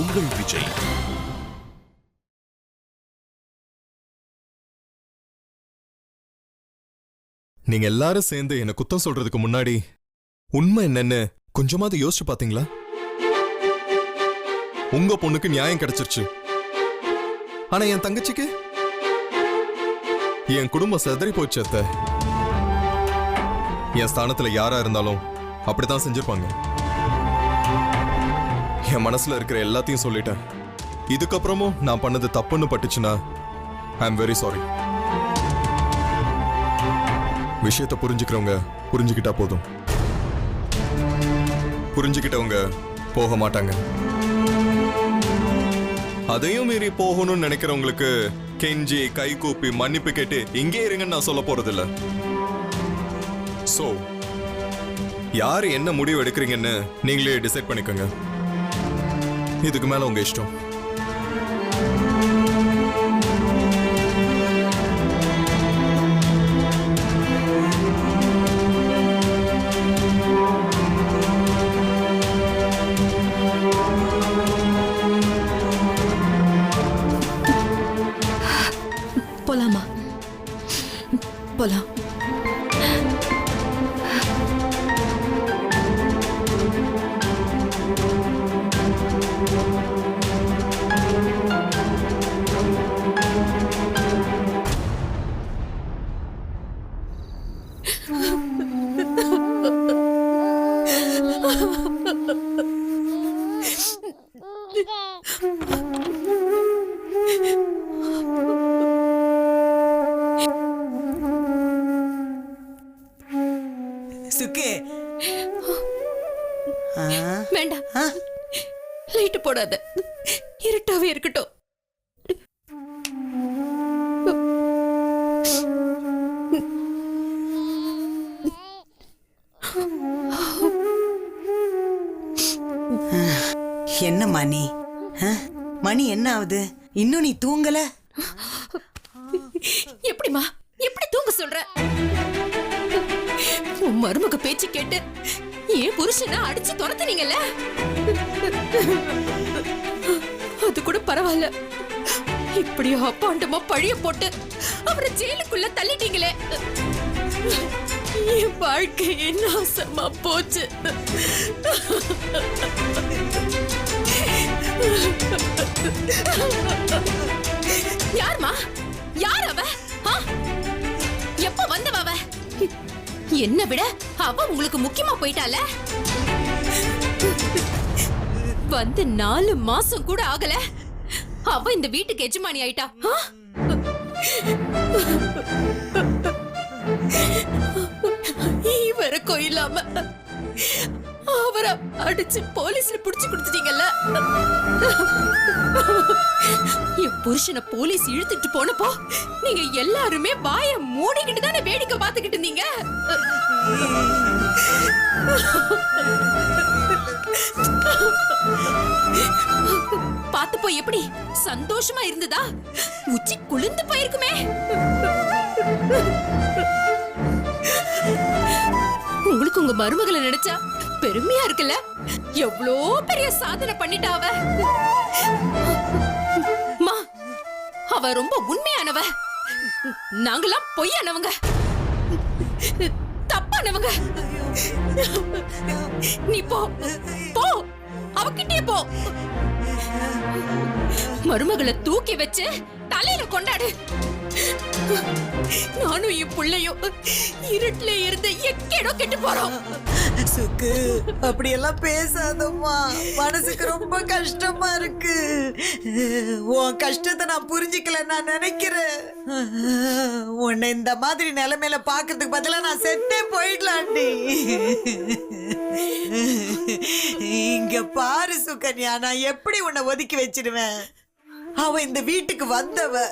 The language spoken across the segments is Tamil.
உங்கள் விஜய். நீங்க எல்லாரும் சேர்ந்து என்ன குத்தம் சொல்றதுக்கு முன்னாடி உண்மை என்னன்னு கொஞ்சமாவது யோசிச்சு பாத்தீங்களா? உங்க பொண்ணுக்கு நியாயம் கிடைச்சிருச்சு. ஆனா என் தங்கச்சிக்கு? என் குடும்பம் செதறி போச்சு அத்தை. என் ஸ்தானத்துல யாரா இருந்தாலும் அப்படித்தான் செஞ்சிருப்பாங்க. என் மனசுல இருக்கிற எல்லாத்தையும் சொல்லிட்டேன். இதுக்கப்புறமும் நான் பண்ணது தப்புன்னு பட்டுச்சுன்னா ஐ எம் வெரி சாரி விஷயத்தை புரிஞ்சுக்கிறவங்க புரிஞ்சுக்கிட்டா போதும். புரிஞ்சுக்கிட்டவங்க போக மாட்டாங்க. அதையும் மீறி போகணும்னு நினைக்கிறவங்களுக்கு கெஞ்சி கை கூப்பி மன்னிப்பு கேட்டு இங்கே இருங்கன்னு நான் சொல்ல போறதில்ல. சோ யார் என்ன முடிவு எடுக்கிறீங்கன்னு நீங்களே டிசைட் பண்ணிக்கோங்க. இதுக்கு மேல உங்க இஷ்டம். போலாமா? போலாம். வேண்டாம். ஆ, லைட் போடாத. இருட்டாவே இருக்கட்டும். என்ன மணி? மணி என்ன ஆகுது? இன்னும் நீ தூங்கல? எப்படிமா எப்படி தூங்க சொல்ற? உன் மருமக பேச்சு கேட்டு ஏன் புருஷனை அடிச்சு துரத்துனீங்கல்ல? அது கூட பரவாயில்ல. இப்படி அப்பாண்டமா பழிய போட்டு அவரை ஜெயிலுக்குள்ள தள்ளிட்டீங்களே. என் வாழ்க்கை நாசமா போச்சு. யார்மா? யார் அவ? எப்ப வந்தவ அவ? என்ன விட அவ உங்களுக்கு முக்கியமா போயிட்டால? வந்து நாலு மாசம் கூட ஆகல. அவ இந்த வீட்டுக்கு எஜமானி ஆயிட்டா. இவருக்கும் இல்லாம. அவரை அடிச்சு போலீஸ்ல புடிச்சு கொடுத்துட்டீங்கல்ல? என் புருஷனை போலீஸ் இழுத்துட்டு போனப்போ நீங்க எல்லாருமே வாய மூடிக்கிட்டு தானே வேடிக்கை பார்த்துக்கிட்டு இருந்தீங்க? பார்த்தப்போ எப்படி சந்தோஷமா இருந்ததா? உச்சி குளிர்ந்து போயிருக்குமே. உங்களுக்கு உங்க மருமகளை நினைச்சா பெருமையா இருக்குல்ல? எவ்வளோ பெரிய சாதனை பண்ணிட்டா மா அவ ரொம்ப உண்மையானவ. நாங்கெல்லாம் பொய்யானவங்க. தப்பானவங்க. நீ போ போ. அவகிட்டே போ. மருமகளை தூக்கி வச்சு தலையில கொண்டாடு. நானும் என் புள்ளையும் இருட்டுல இருந்து எக்கேடோ கெட்டு போறோம். சுக்கு அப்படியெல்லாம் பேசாதம்மா. மனசுக்கு ரொம்ப கஷ்டமா இருக்கு. உன் கஷ்டத்தை நான் புரிஞ்சுக்கல நான் நினைக்கிறேன். உன்னை இந்த மாதிரி நிலைமையில பாக்குறதுக்கு பதிலா நான் செத்தே போயிடலாண்டி. இங்க பாரு சுகன்யா நான் எப்படி உன்னை ஒதுக்கி வச்சிடுவேன் அவன் இந்த வீட்டுக்கு வந்தவ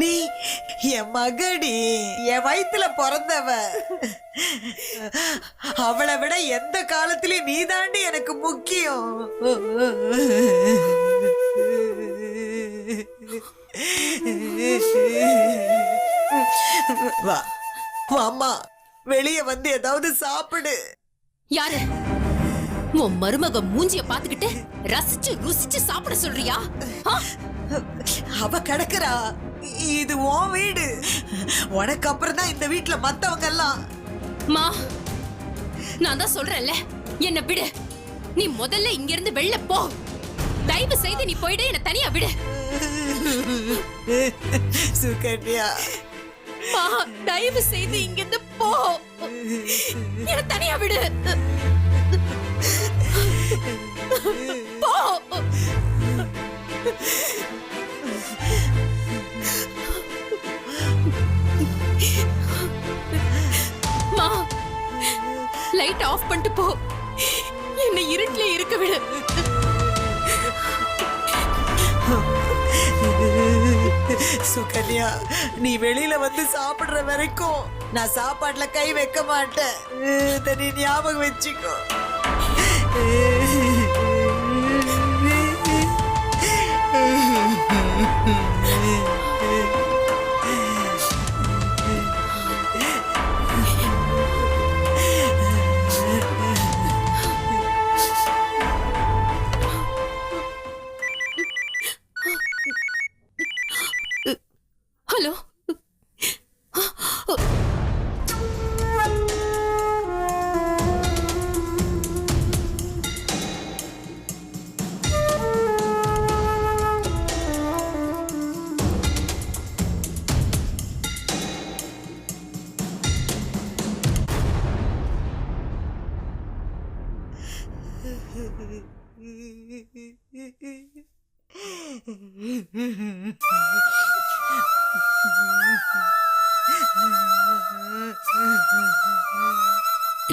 நீ என் மகடி என் வயித்துல பிறந்தவ. அவளை விட எந்த காலத்திலயும் நீ தாண்டி எனக்கு முக்கியம். வா வாம்மா வெளிய வந்து ஏதாவது சாப்பிடு. யாரு? உன் மருமக மூஞ்சிய பாத்துக்கிட்டு ரசிச்சு ருசிச்சு சாப்பிட சொல்றியா? அவ கிடக்குறா. இது உன் வீடு. உனக்கு அப்புறம் தான் இந்த வீட்டுல மத்தவங்க எல்லாம் மா நான் தான் சொல்றேன்ல. என்ன விடு. நீ முதல்ல இங்க இருந்து வெளில போ. தயவு செய்து நீ போயிடு என்ன தனியா விடு. சுகன்யா. மா தயவு செய்து இங்க இருந்து போ. என்ன தனியா விடு. போ. அம்மா லைட் ஆஃப் பண்ணிட்டு போ. என்னை இருட்டிலே இருக்க விடு. சுகன்யா நீ வெளியில வந்து சாப்பிடுற வரைக்கும் நான் சாப்பாட்டுல கை வைக்க மாட்டேன். இதை நீ ஞாபகம் வச்சுக்கோ. ஹலோ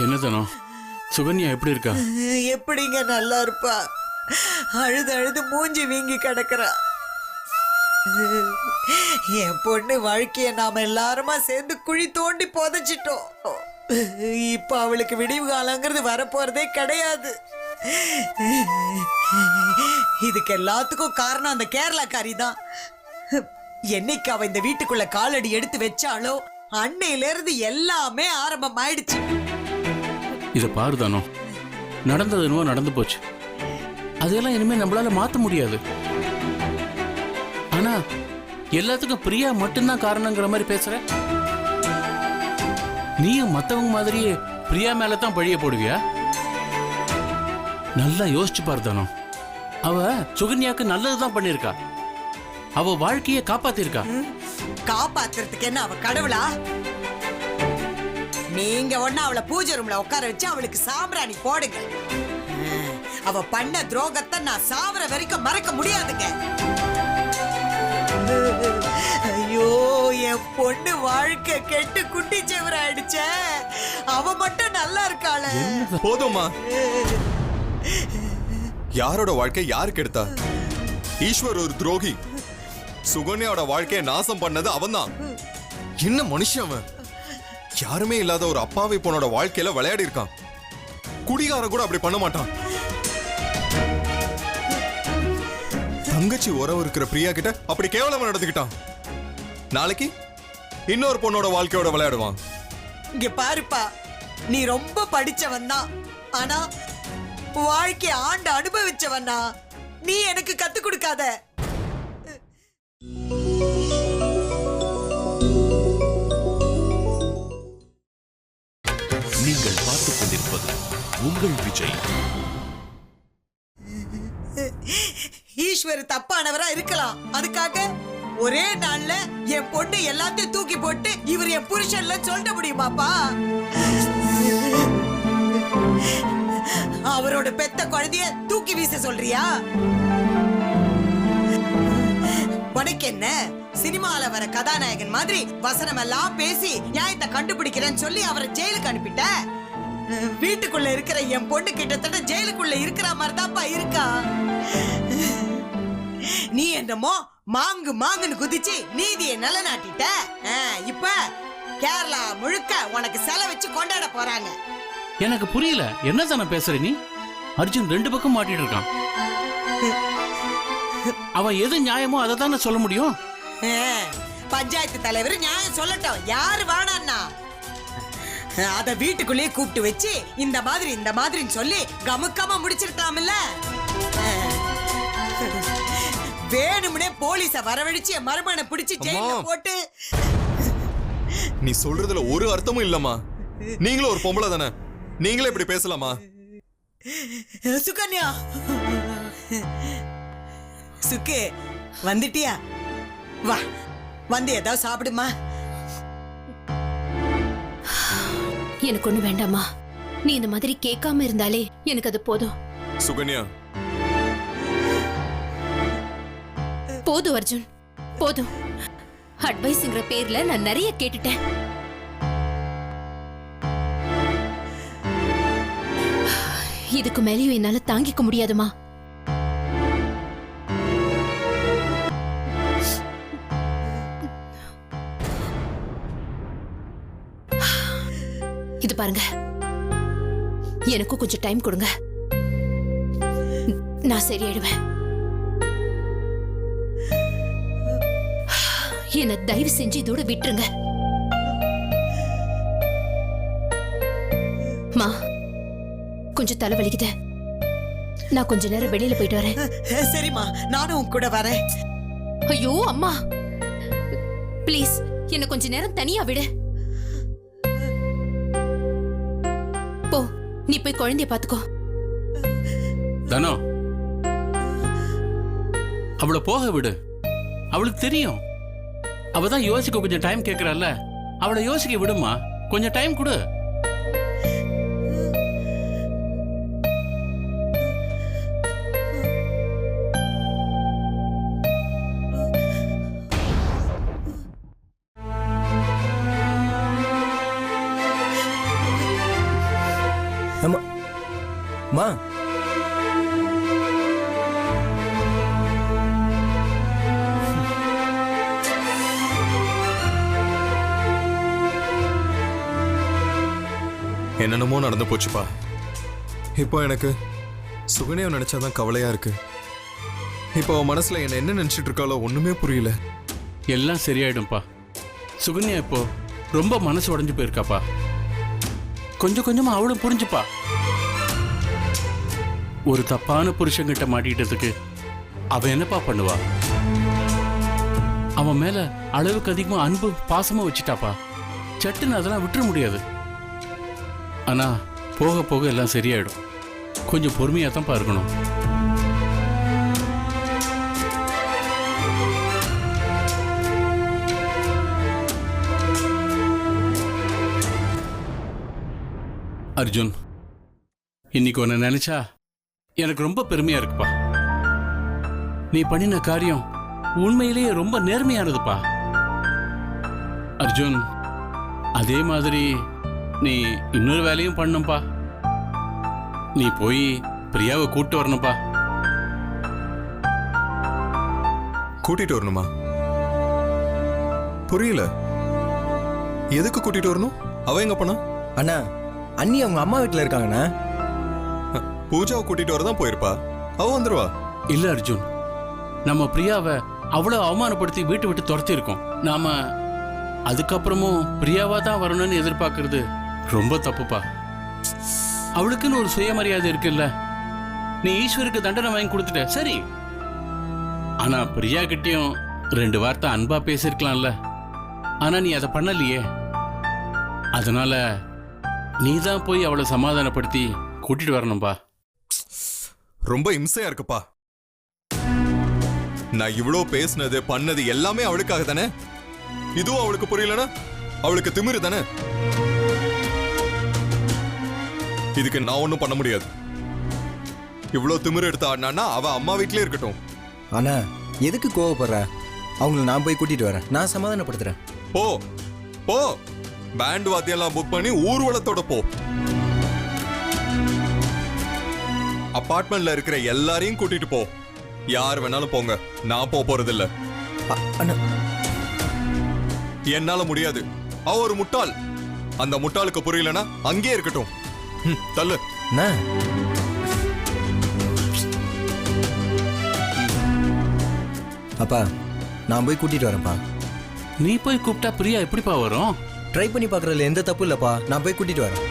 என்ன தானோ சுகன்யா எப்படி இருக்கா? எப்படிங்க நல்லா இருப்பா? அழுது அழுது மூஞ்சி வீங்கி கிடக்குறா. என் பொண்ணு வாழ்க்கைய நாம எல்லாருமா சேர்ந்து குழி தோண்டி புதைச்சிட்டோம். இப்ப அவளுக்கு விடிவு காலங்கிறது வரப்போறதே கிடையாது. இதுக்கு எல்லாத்துக்கும் காரணம் அந்த கேரளாக்காரி தான் என்னைக்கு அவ இந்த வீட்டுக்குள்ள காலடி எடுத்து வச்சாலோ அன்னையில இருந்து எல்லாமே ஆரம்பம் ஆயிடுச்சு இதை பாருதானோ நடந்தது என்னவோ நடந்து போச்சு. அதெல்லாம் இனிமே நம்மளால மாத்த முடியாது. ஆனா எல்லாத்துக்கும் பிரியா மட்டும்தான் காரணங்கிற மாதிரி பேசுற? நீயும் மத்தவங்க மாதிரியே பிரியா மேல தான் பழிய போடுவியா? நல்லா யோசிச்சு பாரு தானோ அவ சுகன்யாக்கு நல்லதுதான் பண்ணிருக்கா. அவ வாழ்க்கையை காப்பாத்திருக்கா. காப்பாத்துறதுக்கு என்ன அவ கடவுளா? நீங்க ஒண்ணு அவளை பூஜை ரூம்ல உட்கார வச்சு அவளுக்கு சாம்பிராணி போடுங்க. அவ பண்ண துரோகத்தை நான் சாவர வரைக்கும் மறக்க முடியாதுங்க. ஐயோ என் பொண்ணு வாழ்க்கை கெட்டு குட்டி செவர ஆயிடுச்சே அவ மட்டும் நல்லா இருக்காளே. போதும்மா. யாரோட வாழ்க்கை யாருக்கு எடுத்தா? ஈஸ்வர் ஒரு துரோகி. சுகன்யாவோட வாழ்க்கையை நாசம் பண்ணது அவன்தான். என்ன மனுஷன் அவன்? யாருமே இல்லாத ஒரு அப்பாவி பொண்ணோட வாழ்க்கையில விளையாடி இருக்கான். குடிகாரன் கூட அப்படி பண்ண மாட்டான். தங்கச்சி உறவு இருக்கிற பிரியா கிட்ட அப்படி கேவலமா நடந்துக்கிட்டான். நாளைக்கு இன்னொரு பொண்ணோட வாழ்க்கையோட விளையாடுவான். இங்க பாருப்பா நீ ரொம்ப படிச்சவன் தான் ஆனா வாழ்க்கை ஆண்டு அனுபவிச்சவன்? நீ எனக்கு கத்து கொடுக்காத. நீங்கள் பார்த்துக் கொண்டிருப்பது உங்கள் விஜய். ஈஸ்வர் தப்பானவரா இருக்கலாம். அதுக்காக ஒரே நாள்ல என் பொண்ணு எல்லாத்தையும் தூக்கி போட்டு இவர் என் புருஷன்ல சொல்ல முடியுமாப்பா? அவரோட பெத்த குழந்தைய தூக்கி வீச சொல்றியா? உனக்கு என்ன? சினிமால வர கதாநாயகன் மாதிரி வசனம் எல்லாம் பேசி நியாயத்தை கண்டுபிடிக்கிறேன்னு சொல்லி அவரை ஜெயிலுக்கு அனுப்பிட்ட? வீட்டுக்குள்ள இருக்கிற என் பொண்ணு கிட்டத்தட்ட ஜெயிலுக்குள்ள இருக்கிற மாதிரி தான்ப்பா இருக்கா? நீ என்னமோ மாங்கு மாங்குன்னு குதிச்சு நீதியை நிலநாட்டிட்ட? ஆ, இப்ப கேரளா முழுக்க உனக்கு செல வச்சு கொண்டாட போறாங்க. எனக்கு புரியல. என்ன தானே பேசுற நீ? அர்ஜுன் ரெண்டு பக்கம் மாட்டிட்டு இருக்கான். அவன் எது நியாயமோ அதை தானே சொல்ல முடியும்? பஞ்சாயத்து தலைவர் நியாயம் சொல்லட்டும். யாரு வேணான்னா அத வீட்டுக்குள்ளேயே கூப்பிட்டு வச்சு இந்த மாதிரி இந்த மாதிரின்னு சொல்லி கமுக்காம முடிச்சிருக்கலாம்ல. வேணும்னே போலீஸ வரவழைச்சு மருமனை பிடிச்சு ஜெயில. போட்டு. நீ சொல்றதுல ஒரு அர்த்தமும் இல்லம்மா. நீங்களும் ஒரு பொம்பளை தானே. நீங்களே இப்படி பேசலாமா? சுகன்யா. சுக்கு வந்துட்டியா? வா வந்து ஏதாவது சாப்பிடுமா? எனக்கு ஒண்ணு வேண்டாமா? நீ இந்த மாதிரி கேட்காம இருந்தாலே எனக்கு அது போதும். சுகன்யா. போதும் அர்ஜுன். போதும். அட்வைஸ்ங்கிற பேர்ல நான் நிறைய கேட்டுட்டேன். இதுக்கு மேலேயும் என்னால தாங்கிக்க முடியாதுமா. இது பாருங்க. எனக்கும் கொஞ்சம் டைம் கொடுங்க. நான் சரியாயிடுவேன். என்ன தயவு செஞ்சு இதோட விட்டுருங்க. கொஞ்சம் தலை வலிக்குது. நான் கொஞ்ச நேரம் வெளியில போயிட்டு வரேன். சரிம்மா நானும் உன் கூட வரேன். ஐயோ அம்மா. ப்ளீஸ் என்ன கொஞ்ச நேரம் தனியா விடு. போ நீ போய் குழந்தைய பாத்துக்கோ. தனோ அவளை போக விடு. அவளுக்கு தெரியும். அவ தான் யோசிக்க கொஞ்சம் டைம் கேட்கறால அவளை யோசிக்க விடுமா கொஞ்சம் டைம் கொடு. மா என்னென்னமோ நடந்து போச்சுப்பா. இப்போ எனக்கு சுகன்யா நினைச்சாதான் கவலையா இருக்கு. இப்போ அவன் மனசுல என்ன என்ன நினைச்சிட்டு இருக்காளோ ஒண்ணுமே புரியல. எல்லாம் சரியாயிடும்பா சுகன்யா இப்போ ரொம்ப மனசு உடைஞ்சு போயிருக்காப்பா. கொஞ்சம் கொஞ்சமா அவளும் புரிஞ்சுப்பா. ஒரு தப்பான புருஷன்கிட்ட மாட்டிக்கிட்டதுக்கு அவ என்னப்பா பண்ணுவா? அவன் மேல அளவுக்கு அதிகமா அன்பு பாசமா வச்சுட்டாப்பா. சட்டுன்னு அதெல்லாம் விட்டுற முடியாது. ஆனா போக போக எல்லாம் சரியாயிடும். கொஞ்சம் பொறுமையா தான் இருக்கணும். அர்ஜுன் இன்னைக்கு உன்னை நினைச்சா எனக்கு ரொம்ப பெருமையா இருக்குப்பா. நீ பண்ணின காரியம் உண்மையிலேயே ரொம்ப நேர்மையானதுப்பா. அர்ஜுன் அதே மாதிரி நீ இன்னொரு வேலையும் பண்ணும்பா. நீ போய் பிரியாவை கூட்டு வரணும்ப்பா கூட்டிட்டு வரணுமா? புரியல. எதுக்கு கூட்டிட்டு வரணும்? அவ எங்க போனா? அண்ணா அண்ணி அவங்க அம்மா வீட்டில் இருக்காங்கண்ணா. பூஜாவை கூட்டிட்டு வரதான் போயிருப்பா. அவ வந்துருவா. இல்ல அர்ஜுன். நம்ம பிரியாவை அவ்வளவு அவமானப்படுத்தி வீட்டு விட்டு துரத்தி இருக்கோம் நாம அதுக்கப்புறமும் பிரியாவா தான் வரணும்னு எதிர்பார்க்கறது ரொம்ப தப்புப்பா. அவளுக்குன்னு ஒரு சுயமரியாதை இருக்குல்ல. நீ ஈஸ்வருக்கு தண்டனை வாங்கி கொடுத்துட்ட சரி. ஆனா பிரியா கிட்டயும் ரெண்டு வார்த்தை அன்பா பேசியிருக்கலாம்ல. ஆனா நீ அதை பண்ணலையே. அதனால நீ தான் போய் அவளை சமாதானப்படுத்தி கூட்டிட்டு வரணும்பா. ரொம்ப இம்சையா இருக்குப்பா. நான் இவ்ளோ பேசுனது பண்ணது எல்லாமே அவளுக்காக தானே? இதுவும் அவளுக்கு புரியலனா? அவளுக்கு திமிரு தானே? இதுக்கு நான் ஒண்ணும் பண்ண முடியாது. இவ்ளோ திமிரு எடுத்து ஆடினான்னா அவ அம்மா வீட்லயே இருக்கட்டும். அண்ணா எதுக்கு கோவப்படுற? அவங்கள நான் போய் கூட்டிட்டு வரேன். நான் சமாதானப்படுத்துறேன். போ. போ. பேண்ட் வாத்தியெல்லாம் புக் பண்ணி ஊர்வலத்தோட போ. அபார்ட்மெண்ட்ல இருக்கிற எல்லாரையும் கூட்டிட்டு போ. யார் வேணாலும் போங்க. நான் போக போறது இல்ல அ- அண்ணா. என்னால முடியாது. அவ ஒரு முட்டாள். அந்த முட்டாளுக்கு புரியலனா அங்கேயே இருக்கட்டும். தள்ளு. அண்ணா. அப்பா நான் போய் கூட்டிட்டு வரேன்ப்பா. நீ போய் கூப்பிட்டா பிரியா எப்படிப்பா வரும்? ட்ரை பண்ணி பார்க்கறதுல எந்த தப்பு இல்லைப்பா. நான் போய் கூட்டிட்டு வரேன்.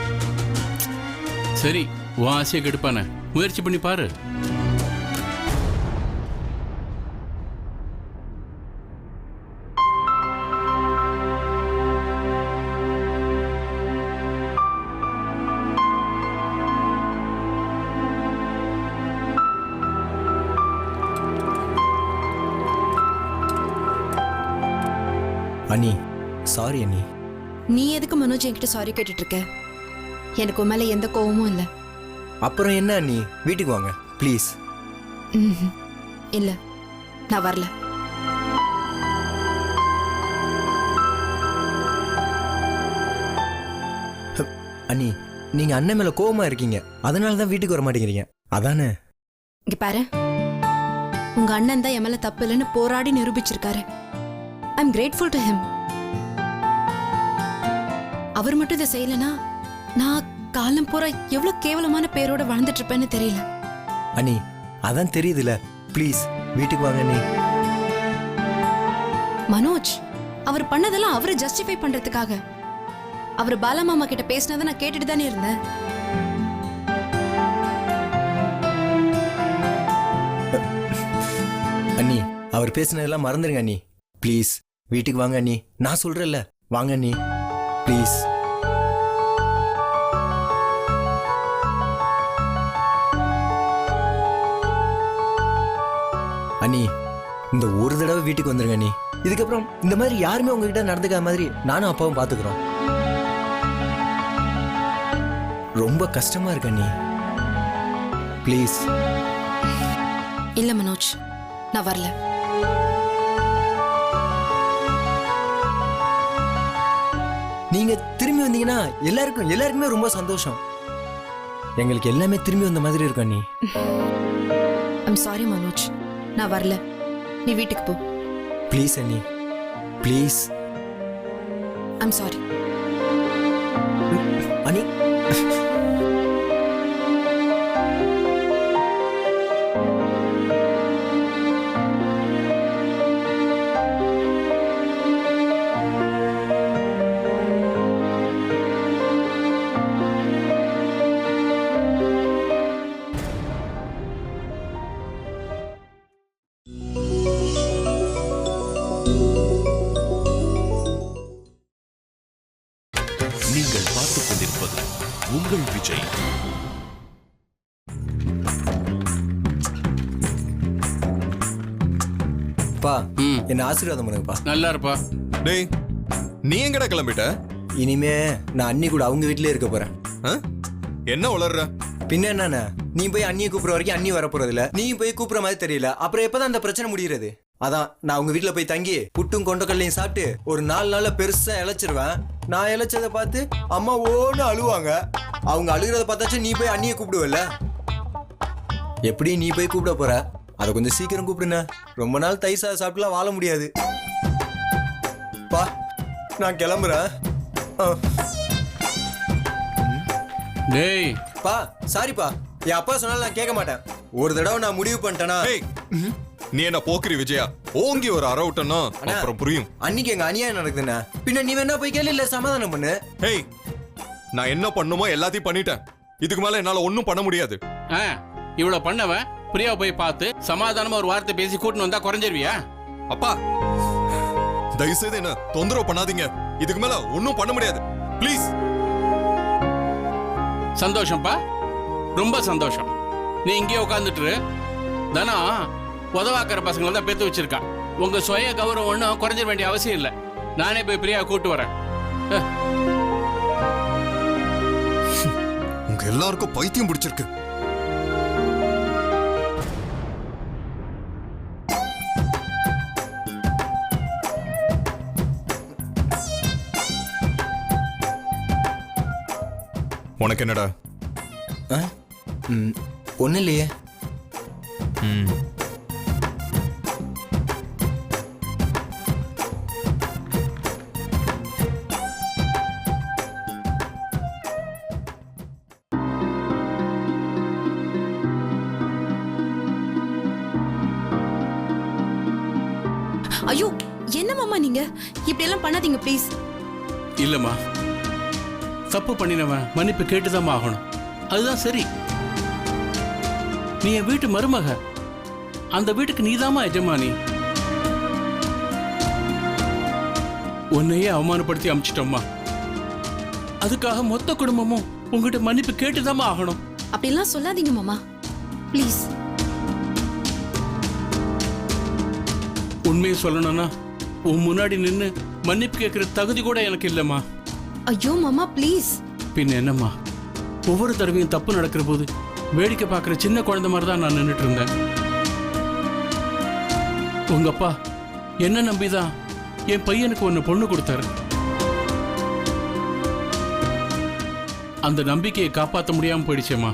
சரி உன் ஆசையை கெடுப்பானே முயற்சி பண்ணி பாரு. அண்ணி சாரி அண்ணி. நீ எதுக்கு மனோஜ் என்கிட்ட சாரி கேட்டுட்டு இருக்க? எனக்கு உன் மேல எந்த கோவமும் இல்ல. அப்புறம் என்ன அண்ணி வீட்டுக்கு வாங்க ப்ளீஸ். இல்ல நான் வரல. அண்ணி நீங்க அண்ணன் மேல கோவமா இருக்கீங்க. அதனால தான் வீட்டுக்கு வர மாட்டேங்கிறீங்க. அதானே? இங்க பாரு. உங்க அண்ணன் தான் என் மேல தப்பு இல்லைன்னு போராடி நிரூபிச்சிருக்காரு. I am grateful to him அவர் மட்டும் இதை செய்யலனா நான் காலம் பூரா எவ்வளவு கேவலமான பேரோட வாழ்ந்துட்டு இருப்பேன்னு தெரியல. அண்ணி அதான் தெரியுதுல. ப்ளீஸ் வீட்டுக்கு வாங்க அண்ணி. மனோஜ் அவர் பண்ணதெல்லாம் அவரை ஜஸ்டிஃபை பண்றதுக்காக. அவர் பாலமாமா கிட்ட பேசினதை நான் கேட்டுட்டு தானே இருந்தேன். அண்ணி அவர் பேசினதெல்லாம் மறந்துடுங்க அண்ணி. ப்ளீஸ் வீட்டுக்கு வாங்க அண்ணி. நான் சொல்றேன்ல. வாங்க அண்ணி. ப்ளீஸ் அண்ணி இந்த ஒரு தடவை வீட்டுக்கு வந்துருங்க அண்ணி. இதுக்கப்புறம் இந்த மாதிரி யாருமே உங்ககிட்ட நடந்துக்காத மாதிரி நானும் அப்பாவும் பாத்துக்கிறோம் ரொம்ப கஷ்டமா இருக்கு அண்ணி. ப்ளீஸ் இல்ல மனோஜ் நான் வரல. நீங்க திரும்பி வந்தீங்கன்னா எல்லாருக்கும் எல்லாருக்குமே ரொம்ப சந்தோஷம். எங்களுக்கு எல்லாமே திரும்பி வந்த மாதிரி இருக்கும் அண்ணி. I'm sorry Manoj. நான் வரல. நீ வீட்டுக்கு போ. ப்ளீஸ் அண்ணி ப்ளீஸ் ஐம் சாரி அண்ணி உங்கள் விஜய். பா ம். என்ன ஆசீர்வாதம் பண்ணுங்கப்பா. நல்லா இருப்பா டேய் நீ எங்கடா கிளம்பிட்ட? இனிமே நான் அண்ணி கூட அவங்க வீட்லயே இருக்க போறேன். ஆ? என்ன உளர்ற? பின்ன என்னண்ணே? நீ போய் அண்ணியை கூப்பிடுற வரைக்கும் அண்ணி வர போறது இல்ல நீ போய் கூப்பிடுற மாதிரி தெரியல. அப்புறம் எப்பதான் அந்த பிரச்சனை முடியறது அதான் நான் உங்க வீட்ல போய் தங்கி புட்டும் கொண்டக்கல்லையும் சாப்பிட்டு ஒரு நாலு நாள்ல பெருசா இழைச்சிருவேன். நான் இழைச்சதை பார்த்து அம்மா ஓன்னு அழுவாங்க. அவங்க அழுகிறத பார்த்தாச்சும் நீ போய் அண்ணியை கூப்பிடுவல்ல? எப்படி நீ போய் கூப்பிட போற? அதை கொஞ்சம் சீக்கிரம் கூப்பிடுண்ணே. ரொம்ப நாள் தை சாதம் சாப்பிட்டுலாம் வாழ முடியாது. பா நான் கிளம்புறேன். டேய். பா சாரிப்பா என் அப்பா சொன்னாலும் நான் கேட்க மாட்டேன். ஒரு தடவை நான் முடிவு பண்ணிட்டேனா? நீ என்ன போக்குரி விஜயா? ஓங்கி ஒரு அற விட்டனா அண்ணா. அப்புறம் புரியும். அன்னைக்கு எங்க அநியாயம் நடக்குதுண்ணா. பின்ன நீ வேணா போய் கேளு இல்ல சமாதானம் பண்ணு. ஏய் நான் என்ன பண்ணுமோ எல்லாத்தையும் பண்ணிட்டேன். இதுக்கு மேல என்னால ஒண்ணும் பண்ண முடியாது. ஆ இவ்வளவு பண்ணவன் பிரியா போய் பார்த்து சமாதானமா ஒரு வார்த்தை பேசி கூட்டின்னு வந்தா குறைஞ்சிருவியா? அப்பா தயவு செய்து என்ன தொந்தரவு பண்ணாதீங்க. இதுக்கு மேல ஒண்ணும் பண்ண முடியாது. ப்ளீஸ் சந்தோஷம்ப்பா. ரொம்ப சந்தோஷம். நீ இங்கேயே உட்காந்துட்டு இரு. தனா உதவாக்கிற பசங்களை தான் பெத்து வச்சிருக்கா. உங்க சுய கௌரவம் ஒன்றும் குறைஞ்சிட வேண்டிய அவசியம் இல்லை. நானே போய் பிரியா கூட்டு வரேன். உங்க எல்லாருக்கும் பைத்தியம் பிடிச்சிருக்கு. உனக்கு என்னடா? ஒன்னும் இல்லையே. ம். ஐயோ என்ன மாமா நீங்க? இப்படி எல்லாம் பண்ணாதீங்க ப்ளீஸ் இல்லம்மா. தப்பு பண்ணினவன் மன்னிப்பு கேட்டுதான் ஆகணும். அதுதான் சரி. நீ என் வீட்டு மருமக. அந்த வீட்டுக்கு நீதாம்மா எஜமானி. உன்னையே அவமானப்படுத்தி அமிச்சிட்டோம்மா. அதுக்காக மொத்த குடும்பமும் உங்ககிட்ட மன்னிப்பு கேட்டுதாம்மா ஆகணும். அப்படிலாம் சொல்லாதீங்க மாமா. ப்ளீஸ் உண்மையை சொல்லணும்னா உன் முன்னாடி நின்னு மன்னிப்பு கேட்கிற தகுதி கூட எனக்கு இல்லைம்மா. ஐயோ மாமா ப்ளீஸ். பின்ன என்னம்மா? ஒவ்வொரு தடவையும் தப்பு நடக்கிற போது வேடிக்கை பார்க்குற சின்ன குழந்தை மாதிரி தான் நான் நின்றுட்டு இருந்தேன். உங்க அப்பா என்ன நம்பிதான் என் பையனுக்கு ஒன்று பொண்ணு கொடுத்தாரு. அந்த நம்பிக்கையை காப்பாற்ற முடியாம போயிடுச்சேம்மா.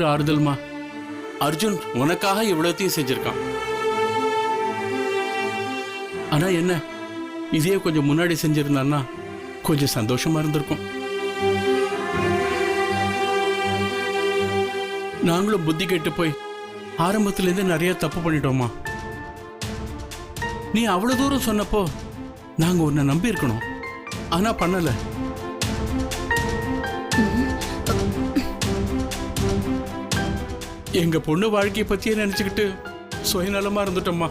ஒரு ஆறுதல்மா? அர்ஜுன் உனக்காக இவ்வளோத்தையும் செஞ்சிருக்கான். ஆனா என்ன? இதே கொஞ்சம் முன்னாடி செஞ்சிருந்தான்னா கொஞ்சம் சந்தோஷமா இருந்திருக்கும். நாங்களும் புத்தி கெட்டு போய் ஆரம்பத்திலேருந்து நிறைய தப்பு பண்ணிட்டோமா? நீ அவ்வளவு தூரம் சொன்னப்போ நாங்க உன்னை நம்பி இருக்கணும் ஆனா பண்ணல. எங்க பொண்ணு வாழ்க்கையை பத்தியே நினைச்சுக்கிட்டு சுயநலமா இருந்துட்டோம்மா.